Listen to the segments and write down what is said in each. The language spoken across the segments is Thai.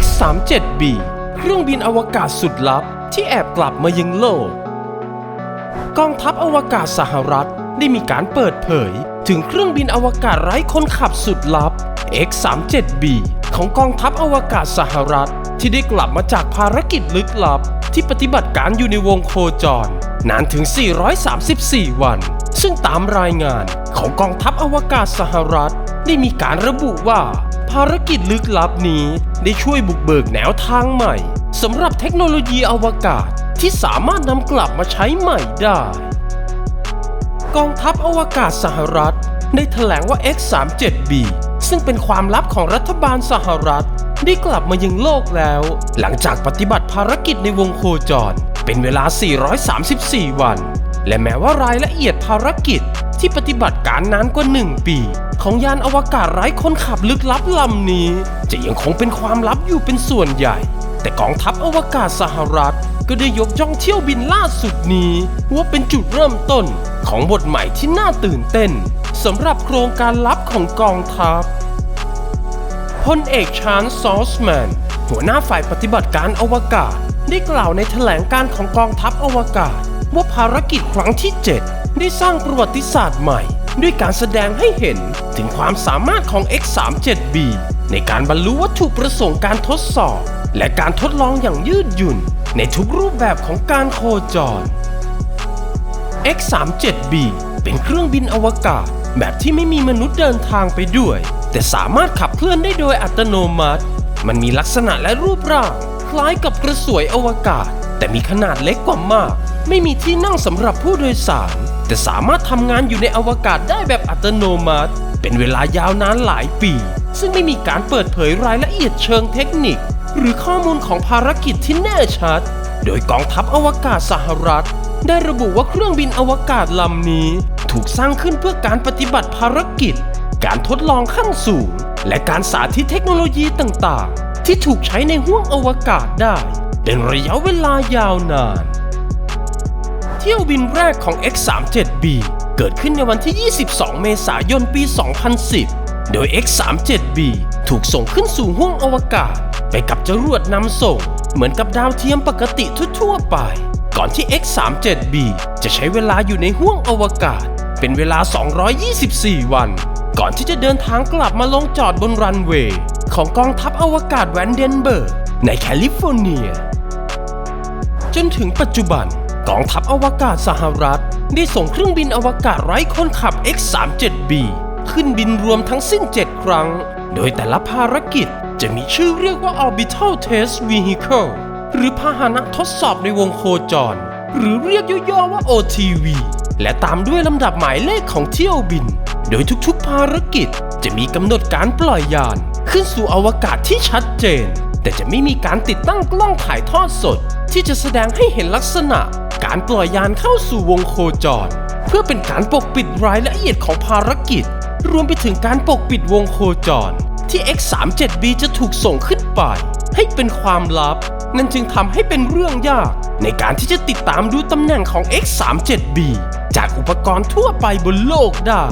X-37B เครื่องบินอวกาศสุดลับที่แอบกลับมายังโลก กองทัพอวกาศสหรัฐได้มีการเปิดเผย ถึงเครื่องบินอวกาศไร้คนขับสุดลับ X-37B ของกองทัพอวกาศสหรัฐ ที่ได้กลับมาจากภารกิจลึกลับ ที่ปฏิบัติการอยู่ในวงโคจร นานถึง 434 วัน ซึ่งตามรายงานของกองทัพอวกาศสหรัฐ ได้มีการระบุว่า ภารกิจลึกลับนี้ ได้ช่วยบุกเบิกแนวทางใหม่สำหรับเทคโนโลยีอวกาศที่สามารถนำกลับมาใช้ใหม่ได้ กองทัพอวกาศสหรัฐ ได้แถลงว่า X-37B ซึ่งเป็นความลับของรัฐบาลสหรัฐ ได้กลับมายังโลกแล้ว หลังจากปฏิบัติภารกิจในวงโคจร เป็นเวลา 434 วัน และแม้ว่ารายละเอียดภารกิจที่ปฏิบัติการนานกว่า 1 ปี ของยานอวกาศไร้คนขับลึกลับลำนี้ จะยังคงเป็นความลับอยู่เป็นส่วนใหญ่ แต่กองทัพอวกาศสหรัฐ ก็ได้ยกย่องเที่ยวบินล่าสุดนี้ ว่าเป็นจุดเริ่มต้นของบทใหม่ที่น่าตื่นเต้นสำหรับโครงการลับของกองทัพพลเอกชานซอสแมนหัวหน้าฝ่ายปฏิบัติการอวกาศ ได้กล่าวในแถลงการของกองทัพอวกาศ ว่าภารกิจครั้งที่ 7 ได้สร้างประวัติศาสตร์ใหม่ ด้วยการแสดงให้เห็นถึงความสามารถของ X37B ในการบรรลุวัตถุประสงค์การทดสอบ และการทดลองอย่างยืดหยุ่น ในทุกรูปแบบของการโคจร X37B เป็นเครื่องบินอวกาศ แบบที่ไม่มีมนุษย์เดินทางไปด้วย แต่สามารถขับเคลื่อนได้โดยอัตโนมัติ มันมีลักษณะและรูปร่าง คล้ายกับกระสวยอวกาศ แต่มีขนาดเล็กกว่ามาก ไม่มีที่นั่งสำหรับผู้โดยสาร แต่สามารถทำงานอยู่ในอวกาศได้แบบอัตโนมัติ เป็นเวลายาวนานหลายปี ซึ่งไม่มีการเปิดเผยรายละเอียดเชิงเทคนิค หรือข้อมูลของภารกิจที่แน่ชัด โดยกองทัพอวกาศสหรัฐ ได้ระบุว่าเครื่องบินอวกาศลำนี้ ถูกสร้างขึ้นเพื่อการปฏิบัติภารกิจ การทดลองขั้นสูง และการสาธิตเทคโนโลยีต่างๆ ที่ถูกใช้ในห้วงอวกาศได้ เป็นระยะเวลายาวนาน ที่ยวบินแรกของ X37B เกิดขึ้นในวันที่ 22 เมษายนปี 2010 โดย X37B ถูกส่งขึ้นสู่ห้วงอวกาศ ไปกับจรวดนำส่ง เหมือนกับดาวเทียมปกติทั่วๆไป ก่อนที่ X37B จะใช้เวลาอยู่ในห้วงอวกาศ เป็นเวลา 224 วัน ก่อนที่จะเดินทางกลับมาลงจอดบนรันเวย์ของกองทัพอวกาศแวนเดนเบิร์กในแคลิฟอร์เนีย จนถึงปัจจุบัน กองทัพอวกาศสหรัฐ ได้ส่งเครื่องบินอวกาศไร้คนขับ X-37B ขึ้นบินรวมทั้งสิ้น 7 ครั้ง โดยแต่ละภารกิจจะมีชื่อเรียกว่า Orbital Test Vehicle หรือพาหนะทดสอบในวงโคจร หรือเรียกย่อๆว่า OTV และตามด้วยลำดับหมายเลขของเที่ยวบิน โดยทุกๆภารกิจจะมีกำหนดการปล่อยยาน ขึ้นสู่อวกาศที่ชัดเจน แต่จะไม่มีการติดตั้งกล้องถ่ายทอดสด ที่จะแสดงให้เห็นลักษณะ การปล่อยยานเข้าสู่วงโคจร เพื่อเป็นการปกปิดรายละเอียดของภารกิจ รวมไปถึงการปกปิดวงโคจร ที่ X37B จะถูกส่งขึ้นไป ให้เป็นความลับ นั่นจึงทำให้เป็นเรื่องยาก ในการที่จะติดตามดูตำแหน่งของ X37B จากอุปกรณ์ทั่วไปบนโลกได้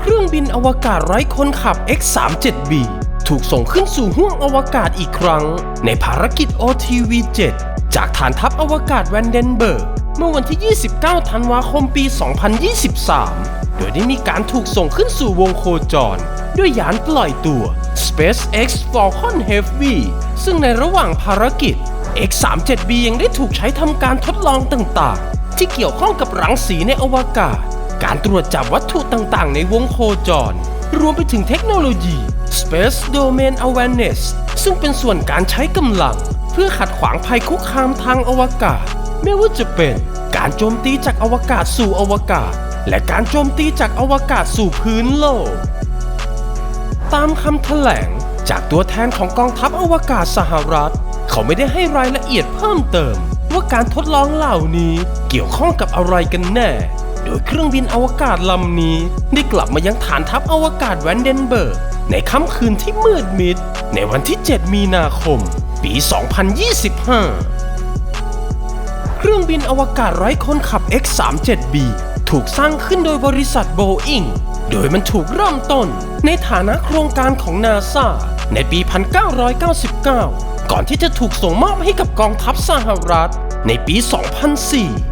เครื่องบินอวกาศไร้คนขับ X-37B ถูกส่งขึ้นสู่ห้วงอวกาศอีกครั้ง ในภารกิจ OTV-7 จากฐานทัพอวกาศแวนเดนเบิร์ก เมื่อวันที่ 29 ธันวาคมปี 2023 โดยได้มีการถูกส่งขึ้นสู่วงโคจร ด้วยยานปล่อยตัว SpaceX Falcon Heavy ซึ่งในระหว่างภารกิจ X-37B ยังได้ถูกใช้ทำการทดลองต่างๆ ที่เกี่ยวข้องกับรังสีในอวกาศ การตรวจจับวัตถุต่างๆ ในวงโคจร รวมไปถึงเทคโนโลยี Space Domain Awareness ซึ่งเป็นส่วนการใช้กำลัง เพื่อขัดขวางภัยคุกคามทางอวกาศ ไม่ว่าจะเป็นการโจมตีจากอวกาศสู่อวกาศ และการโจมตีจากอวกาศสู่พื้นโลก ตามคำแถลงจากตัวแทนของกองทัพอวกาศสหรัฐ เขาไม่ได้ให้รายละเอียดเพิ่มเติม ว่าการทดลองเหล่านี้เกี่ยวข้องกับอะไรกันแน่ ยเครื่องบินอวกาศลำนี้ ได้กลับมายังฐานทัพอวกาศแวนเดนเบิร์ก ในค่ำคืนที่มืดมิด ในวันที่ 7 มีนาคม ปี 2025 เครื่องบินอวกาศไร้คนขับ X-37B ถูกสร้างขึ้นโดยบริษัท Boeing โดยมันถูกเริ่มต้น ในฐานะโครงการของนาซาในปี 1999 ก่อนที่จะถูกส่งมอบให้กับกองทัพสหรัฐ ในปี 2004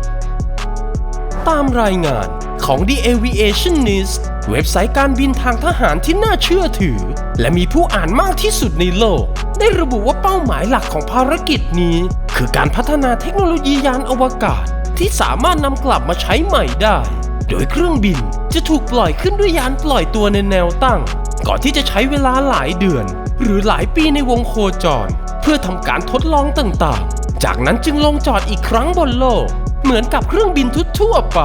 ตามรายงานของ The Aviationist เว็บไซต์การบินทางทหารที่น่าเชื่อถือ และมีผู้อ่านมากที่สุดในโลก ได้ระบุว่าเป้าหมายหลักของภารกิจนี้ คือการพัฒนาเทคโนโลยียานอวกาศ ที่สามารถนำกลับมาใช้ใหม่ได้ โดยเครื่องบินจะถูกปล่อยขึ้นด้วยยานปล่อยตัวในแนวตั้ง ก่อนที่จะใช้เวลาหลายเดือน หรือหลายปีในวงโคจร เพื่อทำการทดลองต่างๆ จากนั้นจึงลงจอดอีกครั้งบนโลก เหมือนกับเครื่องบินทั่วๆไป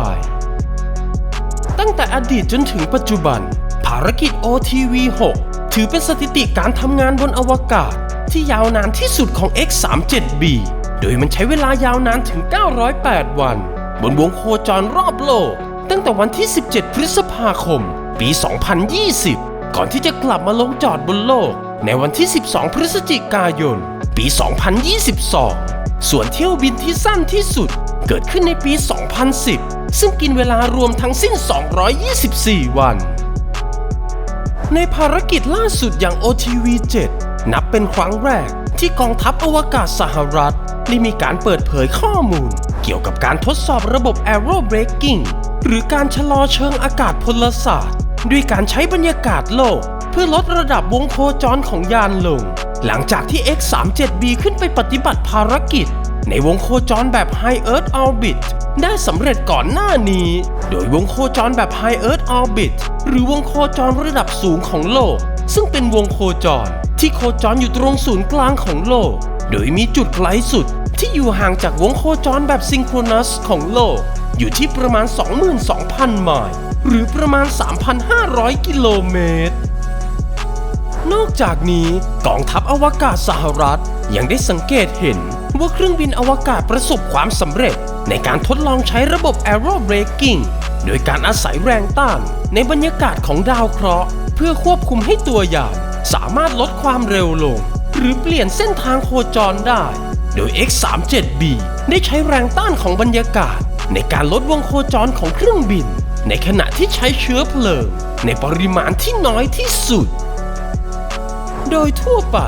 ตั้งแต่อดีตจนถึงปัจจุบัน ภารกิจ OTV-6 ถือเป็นสถิติการทำงานบนอวกาศ ที่ยาวนานที่สุดของ X37B โดยมันใช้เวลายาวนานถึง 908 วัน บนวงโคจรรอบโลก ตั้งแต่วันที่ 17 พฤษภาคม ปี 2020 ก่อนที่จะกลับมาลงจอดบนโลก ในวันที่ 12 พฤศจิกายน ปี 2022 ส่วนเที่ยวบินที่สั้นที่สุด เกิดขึ้นในปี 2010 ซึ่งกินเวลารวมทั้งสิ้น 224 วัน ในภารกิจล่าสุดอย่าง OTV-7 นับเป็นครั้งแรกที่กองทัพอวกาศสหรัฐได้มีการเปิดเผยข้อมูล เกี่ยวกับการทดสอบระบบ Aero Braking หรือการชะลอเชิงอากาศพลศาสตร์ ด้วยการใช้บรรยากาศโลก เพื่อลดระดับวงโคจรของยานลง หลังจากที่ X37B ขึ้นไปปฏิบัติภารกิจ ในวงโคจรแบบ High Earth Orbit ได้สำเร็จก่อนหน้านี้ โดยวงโคจรแบบ High Earth Orbit หรือวงโคจรระดับสูงของโลก ซึ่งเป็นวงโคจร ที่โคจรอยู่ตรงศูนย์กลางของโลก โดยมีจุดไกลสุด ที่อยู่ห่างจากวงโคจรแบบซิงโครนัสของโลก อยู่ที่ประมาณ 22,000 ไมล์หรือประมาณ 3,500 กิโลเมตรนอกจากนี้กองทัพอวกาศสหรัฐยังได้สังเกตเห็น ว่าเครื่องบินอวกาศประสบความสำเร็จ ในการทดลองใช้ระบบ Aero Braking โดยการอาศัยแรงต้าน ในบรรยากาศของดาวเคราะห์ เพื่อควบคุมให้ตัวยาน สามารถลดความเร็วลง หรือเปลี่ยนเส้นทางโคจรได้ โดย X37B ได้ใช้แรงต้านของบรรยากาศ ในการลดวงโคจรของเครื่องบิน ในขณะที่ใช้เชื้อเพลิง ในปริมาณที่น้อยที่สุด โดยทั่วไป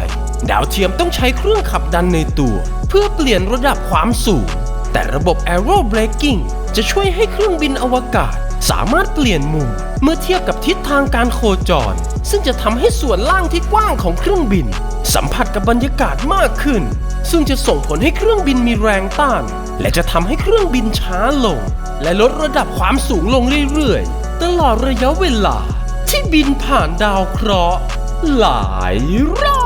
ดาวเทียมต้องใช้เครื่องขับดันในตัว เพื่อเปลี่ยนระดับความสูง แต่ระบบ Aero Braking จะช่วยให้เครื่องบินอวกาศ สามารถเปลี่ยนมุม เมื่อเทียบกับทิศทางการโคจร ซึ่งจะทำให้ส่วนล่างที่กว้างของเครื่องบิน สัมผัสกับบรรยากาศมากขึ้น ซึ่งจะส่งผลให้เครื่องบินมีแรงต้าน และจะทำให้เครื่องบินช้าลง และลดระดับความสูงลงเรื่อยๆ ตลอดระยะเวลา ที่บินผ่านดาวเคราะห์หลายรอบ